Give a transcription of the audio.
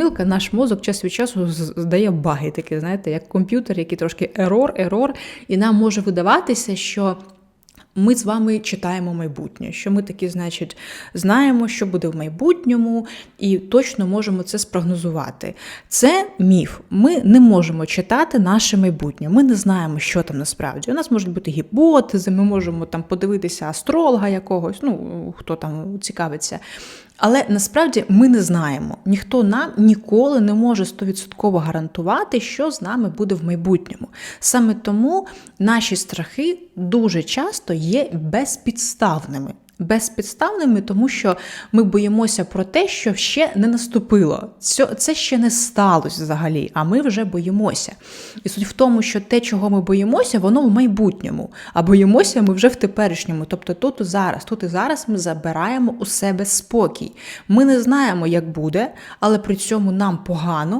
Помилка, наш мозок час від часу здає баги, такі, знаєте, як комп'ютер, який трошки ерор, ерор, і нам може видаватися, що. Ми з вами читаємо майбутнє, що ми такі, значить, знаємо, що буде в майбутньому, і точно можемо це спрогнозувати. Це міф. Ми не можемо читати наше майбутнє. Ми не знаємо, що там насправді. У нас можуть бути гіпотези, ми можемо там подивитися астролога якогось, ну хто там цікавиться. Але насправді ми не знаємо. Ніхто нам ніколи не може стовідсотково гарантувати, що з нами буде в майбутньому. Саме тому наші страхи дуже часто є безпідставними. Безпідставними, тому що ми боїмося про те, що ще не наступило. Це, ще не сталося взагалі, а ми вже боїмося. І суть в тому, що те, чого ми боїмося, воно в майбутньому, а боїмося ми вже в теперішньому. Тобто тут і зараз, тут і зараз ми забираємо у себе спокій. Ми не знаємо, як буде, але при цьому нам погано.